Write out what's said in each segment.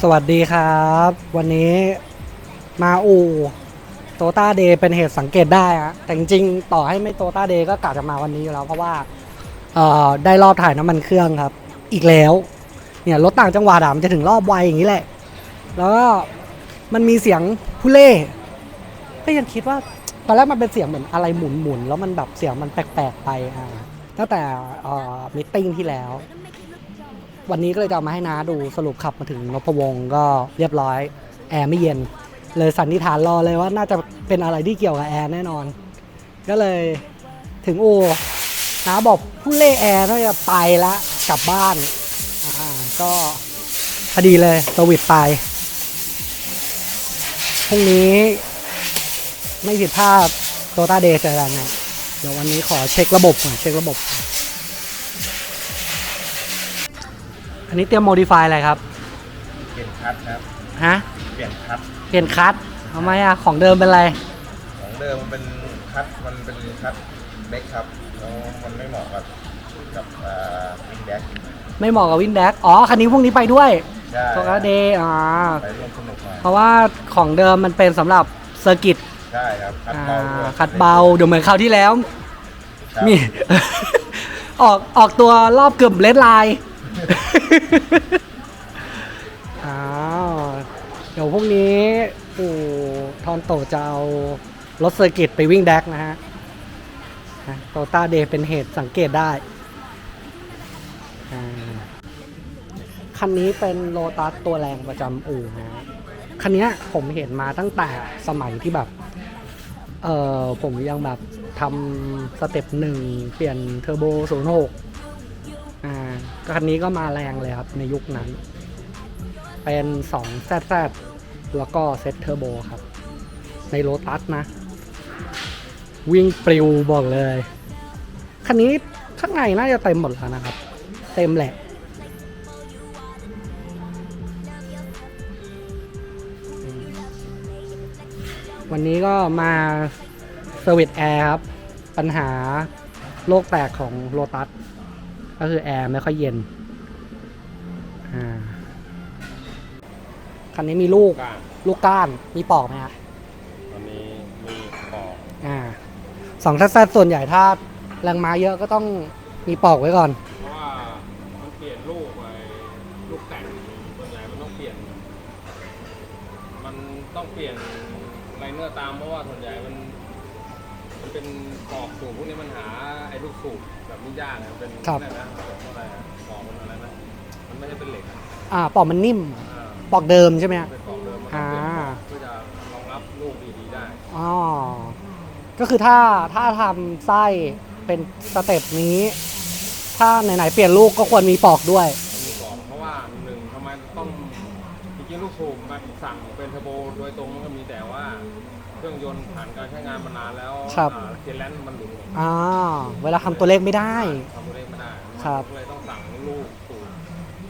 สวัสดีครับ วันนี้มาอูโตต้าเดย์เป็นเหตุสังเกตได้อะแต่จริงๆต่อให้ไม่โตต้าเดย์ก็กะจะมาวันนี้อยู่แล้ว เพราะว่าเอ่อได้รอบถ่ายน้ำมันเครื่องครับ อีกแล้วเนี่ยรถต่างจังหวัดอะมันจะถึงรอบไวอย่างนี้แหละ แล้วก็มันมีเสียงผู้เล่ ก็ยังคิดว่าตอนแรกมันเป็นเสียงเหมือนอะไรหมุนๆแล้วมันแบบเสียงมันแปลกๆไปอ่าตั้งแต่เอ่อมิทติ้งที่แล้ว วันนี้ก็เลยจะเอามาให้น้าดูสรุปขับมาถึงนพวงศ์ก็เรียบร้อย แอร์ไม่เย็น เลยสันนิษฐานรอเลยว่าน่าจะเป็นอะไรที่เกี่ยวกับแอร์แน่นอน ก็เลยถึงอูน้าบอกผู้เล่แอร์น่าจะไปละกลับบ้านอ่าก็พอดีเลยสวิตไปพรุ่งนี้ไม่ผิดพลาดโตต้าเดย์เจอกันนะเดี๋ยววันนี้ขอเช็คระบบก่อนเช็คระบบ อันนี้เตรียมโมดิฟายอะไรครับ เปลี่ยนคัทครับ ฮะ เปลี่ยนคัทเปลี่ยนคัททำไมอะของเดิมเป็นไร ของเดิมมันเป็นคัทมันเป็นคัทเล็กครับแล้วมันไม่เหมาะกับกับวินแดกไม่เหมาะกับวินแดกอ๋อ คันนี้พวกนี้ไปด้วยใช่โตต้าเดย์อ่าไปร่วมสนุกหน่อยเพราะว่าของเดิมมันเป็นสำหรับเซอร์กิตใช่ครับ คัทอ่าเบาด้วยคัดเบา เดี๋ยวเหมือนคราวที่แล้ว ครับ มี ออกออกตัวรอบเกือบเลดไลน์ อ้าวเดี๋ยวพรุ่งนี้ปู่ทอนโตจะเอารถเซอร์กิตไปวิ่งแดกนะฮะโตต้าเดย์เป็นเหตุสังเกตได้ คันนี้เป็นโลตัสตัวแรงประจำอู่นะ คันนี้ผมเห็นมาตั้งแต่สมัยที่แบบ เออผมยังแบบทำสเต็ปหนึ่งเปลี่ยนเทอร์โบศูนย์หกอ่าก็ คันนี้ก็มาแรงเลยครับในยุคนั้น เป็น2 z z แล้วก็เซตเทอร์โบครับ ในโ o ตัสนะ วิ่งปลิวบอกเลย คันนี้ข้างในน่าจะเต็มหมดแล้วนะครับ เต็มแหละวันนี้ก็มาเซอร์วิสแอร์ครับ ปัญหาโลกแตกของโ o ตัส ก็คือแอร์ไม่ค่อยเย็นอ่าคันนี้มีลูกก้านลูกก้าน มีปอกไหมฮะตอนนี้มีปอกอ่าสองทัศส่วนใหญ่ถ้าแรงม้าเยอะก็ต้องมีปอกไว้ก่อน เพราะว่ามันเปลี่ยนลูกไปลูกแต่งส่วนใหญ่มันต้องเปลี่ยน มันต้องเปลี่ยนไลเนอร์ตามเพราะว่าส่วนใหญ่มัน มันเป็นปอกสูบพวกนี้มันหาไอ้ลูกสูบแบบ นี้ยากนะเป็นครับ อะไรนะอะไรอะปอกมันอะไรนะมันไม่ใช่เป็นเหล็กอะอ่าปอกมันนิ่มอ่าปอกเดิมใช่ไหมฮะ เป็นปอกเดิมมันต้องเปลี่ยนอ่าปอกเพื่อจะรองรับลูกดีๆได้อ๋อ ก็คือถ้าถ้าทำไส้เป็นสเต็ปนี้ ถ้าไหนๆเปลี่ยนลูกก็ควรมีปอกด้วย มีบอกเพราะว่าหนึ่งทำไมต้องจริงๆลูกสูบมันสั่งเป็นเทอร์โบโดยตรงมันก็มีแต่ว่า เครื่องยนต์ผ่านการใช้งานมานานแล้วครับเจนแลนด์มันหลุด อ่าเวลาทำตัวเลขไม่ได้ ทำตัวเลขไม่ได้ครับ ก็เลยต้องสั่งลูกสูบ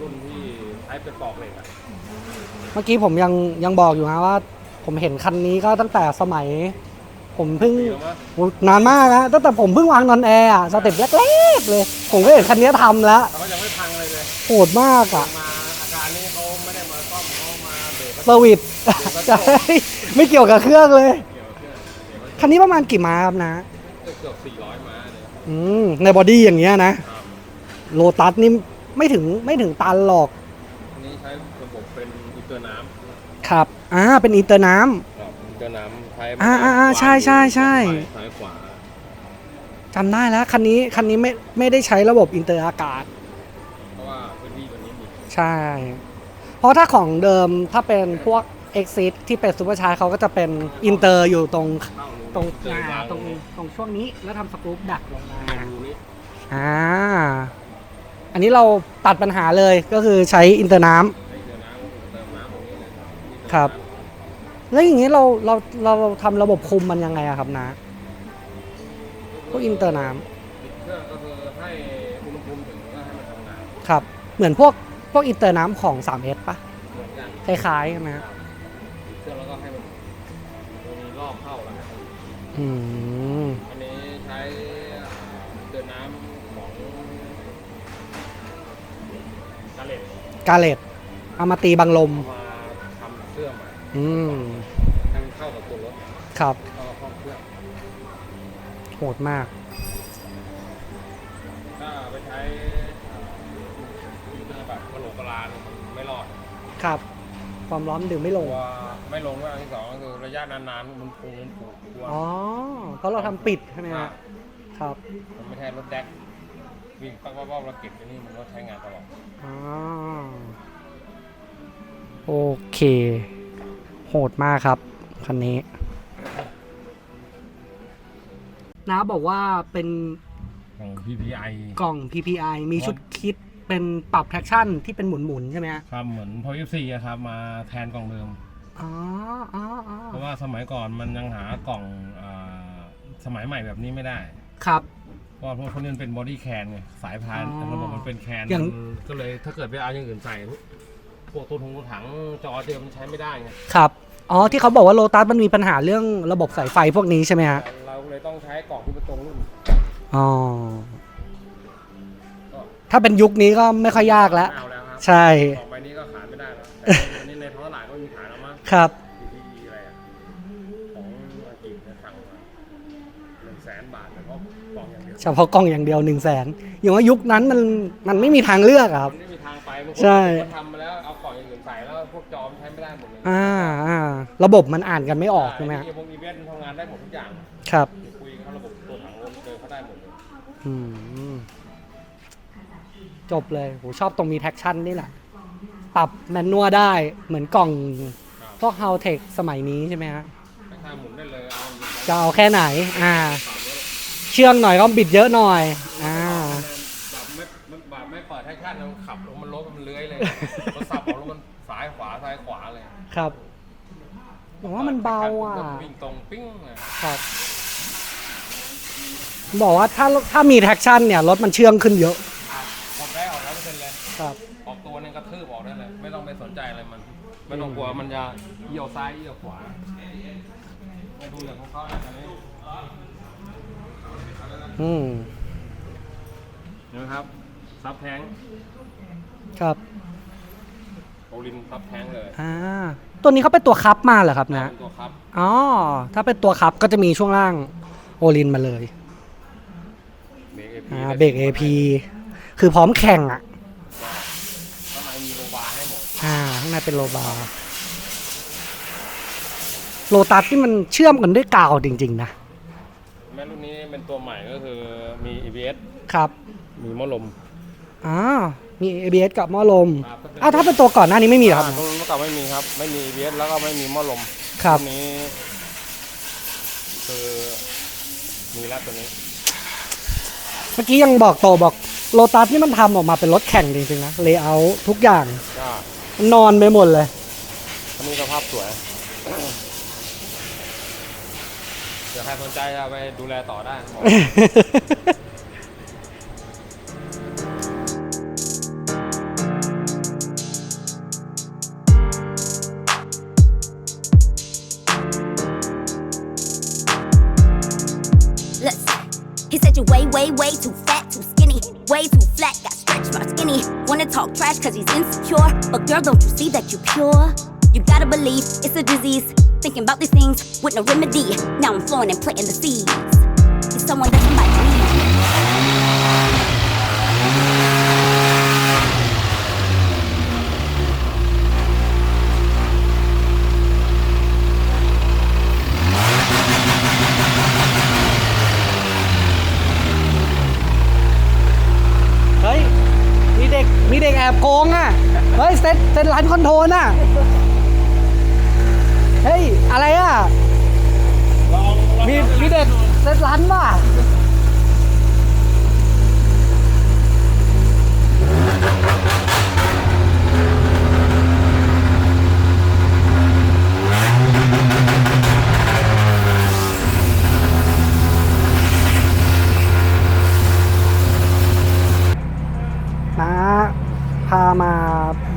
รุ่นที่ใช้เป็นปอกเหล็กอะเมื่อกี้ผมยังยังบอกอยู่นะว่า ผมเห็นคันนี้ก็ตั้งแต่สมัย ผมเพิ่ง ดีแล้วมั้ยโอ้นานมากนะตั้งแต่ผมเพิ่งวางนอนแอร์อะสเต็ปแรกๆเลย ผมก็เห็นคันนี้ทำแล้วแต่ก็ยังไม่พังเลยเลยโหดมากอะมาอาการนี้เขาไม่ได้มาซ่อมเขามาเบรกเซอร์วิส ใช่ไม่เกี่ยวกับเครื่องเลย เกี่ยวกับเครื่องเดี๋ยวมันคันนี้ประมาณกี่ม้าครับนะเกือบ400ม้าเลยอืมในบอดี้อย่างเงี้ยนะ ครับโลตัสนี่ไม่ถึงไม่ถึงตันหรอก อันนี้ใช้ระบบเป็นอินเตอร์น้ำครับ อ่า เป็นอินเตอร์น้ครับอินเตอร์น้ำใช้อ่าอ่าอ่าใช่ใช่ใช่ซ้ายขวาำจำได้แล้ว คันนี้ คันนี้ไม่ ไม่ได้ใช้ระบบอินเตอร์อากาศ เพราะว่าพื้นที่ตัวนี้มีใช่ เพราะถ้าของเดิมถ้าเป็นพวก Exit ที่เป็นซูเปอร์ชาร์จเขาก็จะเป็นอินเตอร์อยู่ตรง เข้ารู ตรงเดินอ่ามาตรงตรงช่วงนี้แล้วทำสกรูปดักลงมารูนี้อ่าอันนี้เราตัดปัญหาเลยก็คือใช้อินเตอร์น้ำใช้อินเตอร์น้ำเติมน้ำตรงนี้เลยครับ แล้วอย่างนี้เราเราเราทำระบบคุมมันยังไงอะครับนะพวกอินเตอร์น้ติดเครื่องก็คือให้อุณหภูมิถึงก็ให้มันทำงานำครับ เหมือนพวกพวกอินเตอร์น้ำของ 3S ปะเหมือนกันคล้ายๆใช่ไหมฮะติดเครื่องแล้วก็ให้มันมีรอบเข้าแล้วครับ อืมอันนี้ใช้เดินน้ำของกาเลตกาเลตเอามาตีบังลมเอามาทำเสื้อใหม่อืมให้มันเข้ากับตัวรถครับเข้ากับห้องเครื่องโหดมาก ถ้าไปใช้เครื่องแบบกระโหลกกระลาเนี่ยมันไม่รอดครับ ความร้อนดึงไม่ลตังว ไม่ลงด้วยอันที่สองก็คือระยะนานๆมันปูมันผูกกลัวอ๋อ เพราะเราทำปิดใช่ไหมฮะครับมันไม่ใช่รถแดกวิ่งปักปักปักแล้วเก็บไอ้นี่มันรถใช้งานตลอดอ๋อโอเค โหดมากครับคันนี้น้าบอกว่าเป็นของ PPI กล่อง PPI มีชุดคิดเป็นปรับแท็กชั่นที่เป็นหมุนๆใช่ไหมฮะครับเหมือนพอยี่สี่ครับมาแทนกล่องเดิม อ๋ออ๋ออ๋อเพราะว่าสมัยก่อนมันยังหากล่องอาสมัยใหม่แบบนี้ไม่ได้ ครับ เพราะว่าพวกนี้มันเป็นบอดี้แคนไงสายพานอ๋อแต่ระบบมันเป็นแคนอย่าง มันก็เลยถ้าเกิดไปเอาอย่างอื่นใส่ พวกตัวถุงตัวถังจอเดิมมันใช้ไม่ได้ไงครับ อ๋อ ที่เขาบอกว่าโลตัสมันมีปัญหาเรื่องระบบสายไฟพวกนี้ใช่ไหมฮะ เราเลยต้องใช้กล่องที่เป็นตรงรุ่นอ๋อก็ถ้าเป็นยุคนี้ก็ไม่ค่อยยากแล้ว ไม่เอาแล้วครับใช่ กล่องใบนี้ก็ขายไม่ได้แล้วแต่อันนี้ในท้องตลาดก็มีขายแล้วมั้ง ครับ PPE อะไรอะของอังกฤษเนี่ยสั่งมาหนึ่งแสนบาทเฉพาะกล่องอย่างเดียวเฉพาะกล้องอย่างเดียวหนึ่งแสนอย่างว่ายุคนั้นมันมันไม่มีทางเลือกอะครับมันไม่มีทางไปบางคนใช่เขาทำมาแล้วเอากล่องอย่างอื่นใส่แล้วพวกจอมนใช้ไม่ได้หมดเลยอ่าอ่าระบบมันอ่านกันไม่ออกใช่ไหมฮะไอ้พวกอีเวนต์ทำงานได้หมดทุกอย่างครับ คุยกับเขาระบบตัวถังลมเจอเขาได้หมดเลย อืมจบเลยโหชอบตรงมีแท็กชั่นนี่แหละ ปรับแมนนวลได้เหมือนกล่อง พวก h ฮ l เทคสมัยนี้ใช่ไหมฮะถ้าทางหมุนได้เลยเอาจะเอาแค่ไหน อ่า เชื่องหน่อยก็บิดเยอะหน่อย อ่าแบบไม่แบบไม่เปิดให้ขั้นมันขับลงมันลบมันเลื้อยเลยมันสับออกแล้วมันซ้ายขวาซ้ายขวาเลยครับผมว่ามันเบาอะวิ่งตรงปิ้งเลยครับบอกว่าถ้าถ้ามีแท็กชั่นเนี่ยรถมันเชื่องขึ้นเยอะ ไม่ต้องกลัวมันจะเอี่ยวซ้ายเอี่ยวขวามาดูอย่างของเขาอันนี้อืมนะครับ ซับแทงครับโอลินซับแทงเลยอ่าตัวนี้เขาเป็นตัวคับมาเหรอครับนะเป็นตัวครับอ๋อถ้าเป็นตัวคับก็จะมีช่วงล่างโอลินมาเลยเบรกเอพีอ่าเบรก AP คือพร้อมแข่งอะ ข้างในมีโลบาร์ให้หมด อ่า ข้าง ในเป็นโลบาร์โลตัสที่มันเชื่อมกันด้วยกาวจริง ๆ นะ แม่รุ่นนี้เป็นตัวใหม่ก็คือมี EBS ครับ มีหม้อลมอ่ามี ABS กับหม้อลมครับอ้าวถ้าเป็นตัวก่อนหน้านี้ไม่มีเหรอครับอ่าตัวนู้นเมื่อก่อนไม่มีครับ ไม่มี EBS แล้วก็ไม่มีหม้อลมครับตัวนี้คือมีแล้วตัวนี้ เมื่อกี้ยังบอกโตบอกโลตัสนี่มันทำออกมาเป็นรถแข่งจริงๆนะเลเยอร์ทุกอย่าง ก็มั นนอนไปหมดเลยตัวนี้สภาพสวย เดี๋ยวใครสนใจจะไปดูแลต่อได้บอก Let's see. He said you're way, way, way too fat, too skinny, way too flat, got stretch marks skinny. Wanna talk trash cause he's insecure. But girl, don't you see that you're pure? You gotta believe it's a disease. Thinking about these things with no remedy. Now I'm flowing and planting the seeds. He's someone that somebody เฮ้ยเซ็ตเซตร้านคอนโทรน่ะ เฮ้ย อะไรอะ มีมีเด็กเซตร้านว่ะ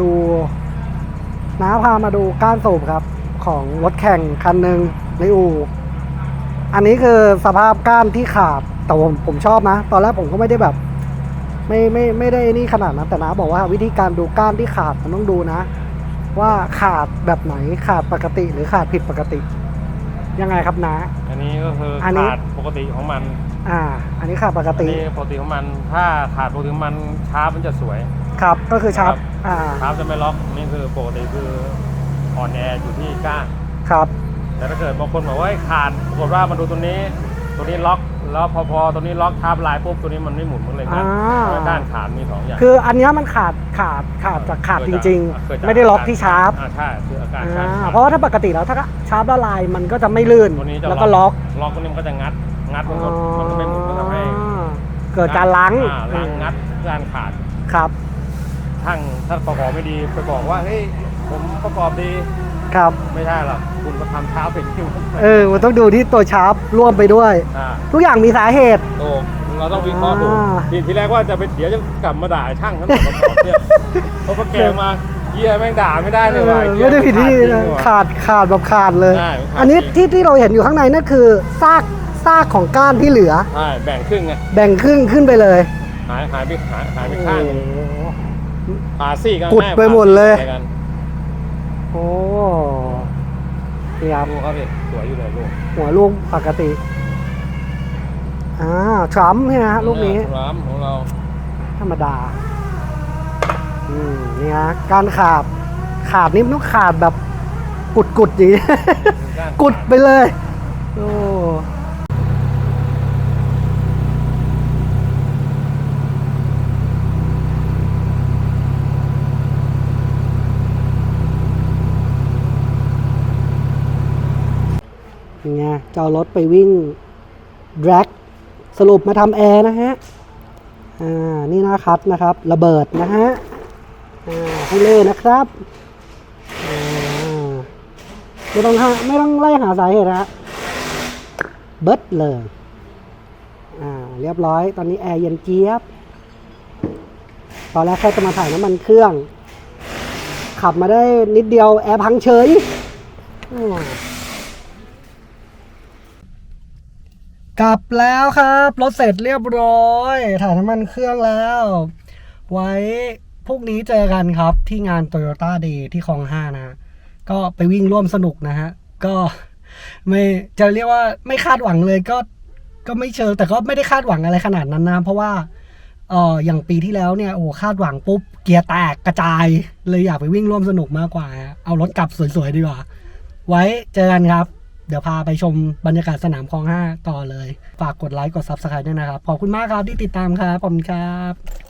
ดูน้าพามาดูก้านสูบครับ ของรถแข่งคันหนึ่งในอู่อันนี้คือสภาพก้านที่ขาดแต่ผมผมชอบนะ ตอนแรกผมก็ไม่ได้แบบ ไม่ไม่ไม่ได้นี่ขนาดนั้นแต่น้าบอกว่าวิธีการดูก้านที่ขาดมันต้องดูนะ ว่าขาดแบบไหนขาดปกติหรือขาดผิดปกติ ยังไงครับนะ อันนี้ก็คืออันนี้ขาดปกติของมัน อ่า อันนี้ขาดปกอันตินี้ปกติของมัน ถ้าขาดปกติของมันชาร์ปมันจะสวย ครับ ก็คือชับครับ อ่าชาร์ปจะไม่ล็อกนี่คือปกติคืออ่อนแออยู่ที่ก้านครับแต่ถ้าเกิดบางคนบอกว่าเฮ้ยขาดปรากฏว่ามันดูตัวนี้ ตัวนี้ล็อกแล้วพอพอตัวนี้ล็อกทับลายปุ๊บตัวนี้มันไม่หมุนมันเลยงัดอ่าเพราะว่าด้านขาดมีสองอย่างคืออันเนี้ยมันขาดขาดขาดจากขาดจริงเกิจๆไม่ได้ล็อกที่ชาร์ปอ่าใช่คืออาการอ่ขาดาเพราะว่าถ้าปกติแล้วถ้าชาร์ปละลายมันก็จะไม่ลื่นตัวนี้จะแล้วก็ล็อกล็อกตัวนี้มันก็จะงัดงัดมันก็มันก็ไม่หมุนมันทำให้อ๋อเกิดการล้างอ่ล้างงัดการขาดครับ ช่างถ้าประกอบไม่ดีไปบอกว่าเฮ้ยผมประกอบดีครับ ไม่ใช่หรอกคุณก็ทำเท้าเป็นที่มันเออมันต้องดูที่ตัวชาร์ปร่วมไปด้วย อ่าทุกอย่างมีสาเหตุ ถูกเราต้องวิเคราะห์ถูกอ่า ทีทีแรกว่าจะไปเดี๋ยวจะกลับมาด่าช่างทั้งหมดประกอบเนี่ยเพราะพอแกมาเยี่ยแม่งด่าไม่ได้เลยว่ะเออเหี้ไม่ได้ผิดที่ขาจริงนะว่ะ ขาดขาดแบบขาดเลย ใช่ขาดอันนี้จริง ที่ที่เราเห็นอยู่ข้างในนั่นคือซากซากของก้านที่เหลือ ใช่แบ่งครึ่งไงแบ่งครึ่งขึ้นไปเลยหายหายไปหายหายไปข้างหนึ่งโอ้โห ผ่าซี่กันกุดแม่ไปหมดเลยผ่าซี่กันโอ้นี่ครับลูกเขาดิสวยอยู่เลยลูกหัวลูกปกติอ่าทรัมป์ใช่ไหมฮะลูกนี้ร้ามของเราธรรมดาอืมนี่ฮะการขาดขาดนี่มันต้องขาดแบบกุดกุดๆอย่างนี้กุดไปเลย โอ้ จะเอารถไปวิ่ง drag สรุปมาทำแอร์นะฮะ อ่า นี่นะครับนะครับ ระเบิดนะฮะ อ่าให้เล่นะครับไม่ต้องหาไม่ต้องไล่หาสาเหตุนะฮะเบิดเลย อ่า เรียบร้อย ตอนนี้แอร์เย็นเจี๊ยบ ตอนแรกแค่จะมาถ่ายน้ำมันเครื่อง ขับมาได้นิดเดียวแอร์พังเฉยอ้าว กลับแล้วครับรถเสร็จเรียบร้อย ถ่ายน้ำมันเครื่องแล้ว ไว้พรุ่งนี้เจอกันครับที่งาน Toyota Day ที่คลองห้านะก็ไปวิ่งร่วมสนุกนะฮะ ก็ไม่จะเรียกว่าไม่คาดหวังเลยก็ก็ไม่เชิงแต่ก็ไม่ได้คาดหวังอะไรขนาดนั้นนะ เพราะว่าเอออย่างปีที่แล้วเนี่ยโอ้คาดหวังปุ๊บ เกียร์แตกกระจาย เลยอยากไปวิ่งร่วมสนุกมากกว่า เอารถกลับสวยๆดีกว่า ไว้เจอกันครับ เดี๋ยวพาไปชมบรรยากาศสนามคลองห้าต่อเลย ฝากกดไลค์กด Subscribe ด้วยนะครับ ขอบคุณมากครับที่ติดตามครับ ขอบคุณครับ